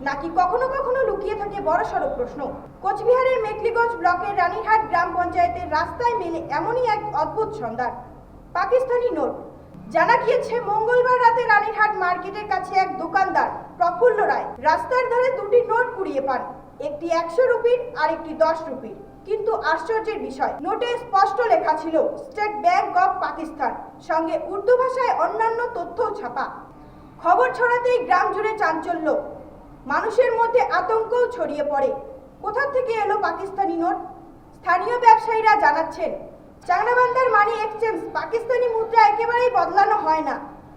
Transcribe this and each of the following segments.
নাকি কখনো কখনো লুকিয়ে থাকে বড় সড়ো প্রশ্ন। কোচবিহারের মেকলিগঞ্জ ব্লকের রানীহাট গ্রাম পঞ্চায়েতের রাস্তায় মেলে এমনই এক অদ্ভুত সন্ধান। পাকিস্তানি নোট। জানা গিয়েছে, মঙ্গলবার রাতে রানীরহাট মার্কেটের কাছে এক দোকানদার প্রফুল্ল রায় রাস্তার ধারে দুটি নোট কুড়িয়ে পান। একটি একশো রুপির আর একটি দশ রুপির। কিন্তু আশ্চর্যের বিষয়, নোটে স্পষ্ট লেখা ছিল, স্টেট ব্যাংক অফ পাকিস্তান। সঙ্গে উর্দু ভাষায় অন্যান্য তথ্যও ছাপা। খবর ছড়াতেই গ্রাম জুড়ে চাঞ্চল্য। মানুষের মধ্যে আতঙ্কও ছড়িয়ে পড়ে। কোথা থেকে এলো পাকিস্তানি নোট? স্থানীয় ব্যবসায়ীরা জানাচ্ছেন চাংরাবান্দার মানি এক্সচেঞ্জ পাকিস্তানি মুদ্রা একেবারেই বদলানো হয় না।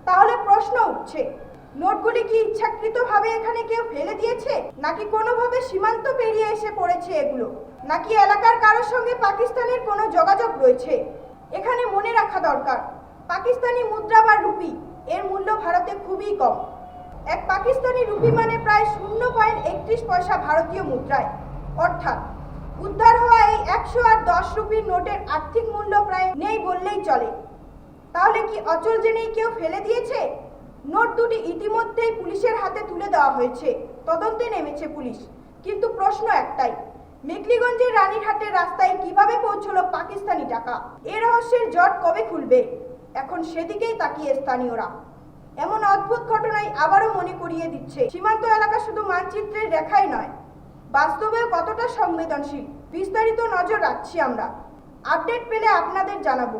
তাহলে প্রশ্ন উঠছে, নোটগুলি কি ইচ্ছাকৃতভাবে এখানে কেউ ফেলে দিয়েছে? নাকি কোনোভাবে সীমান্ত পেরিয়ে এসে পড়েছে এগুলো? নাকি এলাকার কারোর সঙ্গে পাকিস্তানের কোনো যোগাযোগ রয়েছে? এখানে মনে রাখা দরকার, পাকিস্তানি মুদ্রা বা রুপি এর মূল্য ভারতে খুবই কম। এক পাকিস্তানি রুপি মানে প্রায় শূন্য পয়েন্ট একত্রিশ পয়সা ভারতীয় মুদ্রায়। অর্থাৎ, উদ্ধার হওয়া এই একশো আর দশ রুপির নোটের আর্থিক মূল্য প্রায় নেই বললেই চলে। তাহলে কি অচল জেনেই কেউ ফেলে দিয়েছে? নোট দুটি ইতিমধ্যেই পুলিশের হাতে তুলে দেওয়া হয়েছে। তদন্তে নেমেছে পুলিশ। কিন্তু প্রশ্ন একটাই, মেকলিগঞ্জের রানীরহাটের রাস্তায় কীভাবে পৌঁছলো পাকিস্তানি টাকা? এ রহস্যের জট কবে খুলবে? এখন সেদিকেই তাকিয়ে স্থানীয়রা। এমন অদ্ভুত ঘটনাই আবারও মনে করিয়ে দিচ্ছে। সীমান্ত এলাকা শুধু মানচিত্রের রেখাই নয়, বাস্তবেও কতটা সংবেদনশীল, বিস্তারিত নজর রাখছি আমরা। আপডেট পেলে আপনাদের জানাব।